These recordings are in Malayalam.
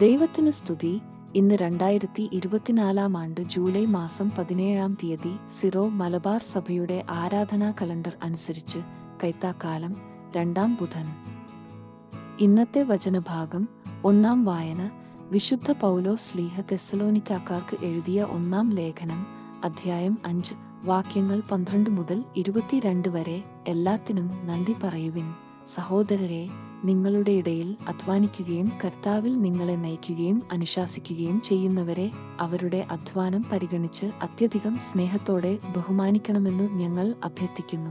ദൈവത്തിന് സ്തുതി. ഇന്ന് രണ്ടായിരത്തി ഇരുപത്തിനാലാം ആണ്ട് ജൂലൈ മാസം പതിനേഴാം തീയതി സിറോ മലബാർ സഭയുടെ ആരാധനാ കലണ്ടർ അനുസരിച്ച് കൈത്താക്കാലം രണ്ടാം ബുധൻ. ഇന്നത്തെ വചനഭാഗം ഒന്നാം വായന വിശുദ്ധ പൗലോ സ്ലീഹ തെസലോനിക്കാക്കാർക്ക് എഴുതിയ ഒന്നാം ലേഖനം അധ്യായം അഞ്ച് വാക്യങ്ങൾ പന്ത്രണ്ട് മുതൽ ഇരുപത്തിരണ്ട് വരെ എല്ലാത്തിനും നന്ദി പറയുവിൻ. സഹോദരരെ നിങ്ങളുടെ ഇടയിൽ അധ്വാനിക്കുകയും കർത്താവിൽ നിങ്ങളെ നയിക്കുകയും അനുശാസിക്കുകയും ചെയ്യുന്നവരെ അവരുടെ അധ്വാനം പരിഗണിച്ച് അത്യധികം സ്നേഹത്തോടെ ബഹുമാനിക്കണമെന്നു ഞങ്ങൾ അഭ്യർത്ഥിക്കുന്നു.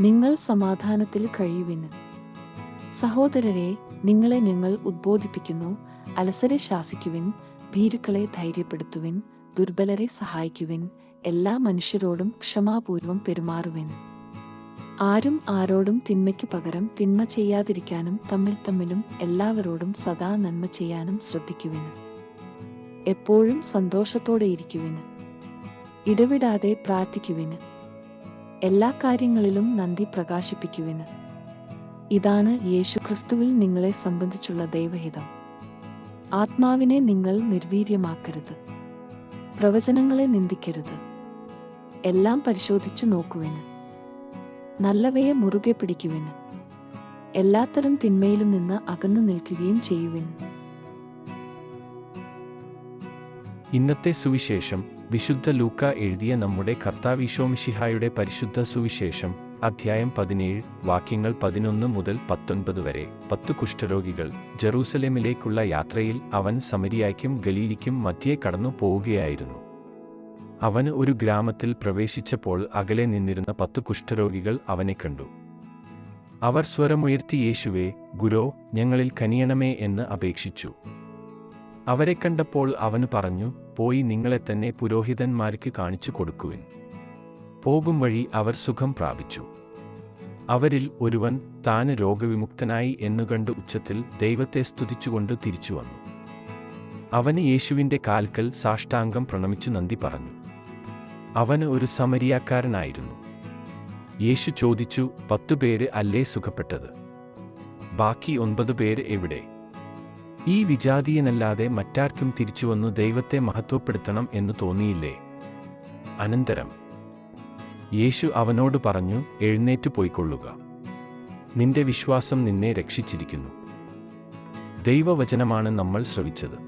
നിങ്ങൾ സമാധാനത്തിൽ കഴിയുവിന് സഹോദരരെ നിങ്ങളെ ഞങ്ങൾ ഉദ്ബോധിപ്പിക്കുന്നു അലസരെ ശാസിക്കുവിൻ ഭീരുക്കളെ ധൈര്യപ്പെടുത്തുവിൻ ദുർബലരെ സഹായിക്കുവിൻ എല്ലാ മനുഷ്യരോടും ക്ഷമാപൂർവം പെരുമാറുവിൻ. ആരും ആരോടും തിന്മയ്ക്ക് പകരം തിന്മ ചെയ്യാതിരിക്കാനും തമ്മിൽ തമ്മിലും എല്ലാവരോടും സദാ നന്മ ചെയ്യാനും ശ്രദ്ധിക്കുവിന്. എപ്പോഴും സന്തോഷത്തോടെ ഇരിക്കുവിന്. ഇടവിടാതെ പ്രാർത്ഥിക്കുവിന്. എല്ലാ കാര്യങ്ങളിലും നന്ദി പ്രകാശിപ്പിക്കുവിന്. ഇതാണ് യേശുക്രിസ്തുവിൽ നിങ്ങളെ സംബന്ധിച്ചുള്ള ദൈവഹിതം. ആത്മാവിനെ നിങ്ങൾ നിർവീര്യമാക്കരുത്. പ്രവചനങ്ങളെ നിന്ദിക്കരുത്. എല്ലാം പരിശോധിച്ചു നോക്കുവിന്. നല്ലവയെ മുറുകെ പിടിക്കുവിന് എല്ലാത്തരം തിന്മയിലും നിന്ന് അകന്നു നിൽക്കുകയും ചെയ്യുവിൻ. ഇന്നത്തെ സുവിശേഷം വിശുദ്ധ ലൂക്ക എഴുതിയ നമ്മുടെ കർത്താവിശോമിഷിഹായുടെ പരിശുദ്ധ സുവിശേഷം അധ്യായം പതിനേഴ് വാക്യങ്ങൾ പതിനൊന്ന് മുതൽ പത്തൊൻപത് വരെ. പത്തു കുഷ്ഠരോഗികൾ ജെറൂസലേമിലേക്കുള്ള യാത്രയിൽ അവൻ സമരിയായ്ക്കും ഗലീലിക്കും മധ്യേ കടന്നു പോവുകയായിരുന്നു. അവന് ഒരു ഗ്രാമത്തിൽ പ്രവേശിച്ചപ്പോൾ അകലെ നിന്നിരുന്ന പത്തു കുഷ്ഠരോഗികൾ അവനെ കണ്ടു. അവർ സ്വരമുയർത്തി യേശുവേ ഗുരോ ഞങ്ങളിൽ കനിയണമേ എന്ന് അപേക്ഷിച്ചു. അവരെ കണ്ടപ്പോൾ അവന് പറഞ്ഞു പോയി നിങ്ങളെ തന്നെ പുരോഹിതന്മാർക്ക് കാണിച്ചു കൊടുക്കുവിൻ. പോകും വഴി അവർ സുഖം പ്രാപിച്ചു. അവരിൽ ഒരുവൻ താന് രോഗവിമുക്തനായി എന്നുകണ്ട് ഉച്ചത്തിൽ ദൈവത്തെ സ്തുതിച്ചുകൊണ്ട് തിരിച്ചു വന്നു. അവന് യേശുവിന്റെ കാൽക്കൽ സാഷ്ടാംഗം പ്രണമിച്ചു നന്ദി പറഞ്ഞു. അവന് ഒരു സമരിയാക്കാരനായിരുന്നു. യേശു ചോദിച്ചു പത്തു പേര് അല്ലേ സുഖപ്പെട്ടത്? ബാക്കി ഒൻപത് പേര് എവിടെ? ഈ വിജാതീയനല്ലാതെ മറ്റാർക്കും തിരിച്ചുവന്നു ദൈവത്തെ മഹത്വപ്പെടുത്തണം എന്ന് തോന്നിയില്ലേ? അനന്തരം യേശു അവനോട് പറഞ്ഞു എഴുന്നേറ്റു പോയിക്കൊള്ളുക. നിന്റെ വിശ്വാസം നിന്നെ രക്ഷിച്ചിരിക്കുന്നു. ദൈവവചനമാണ് നമ്മൾ ശ്രവിച്ചത്.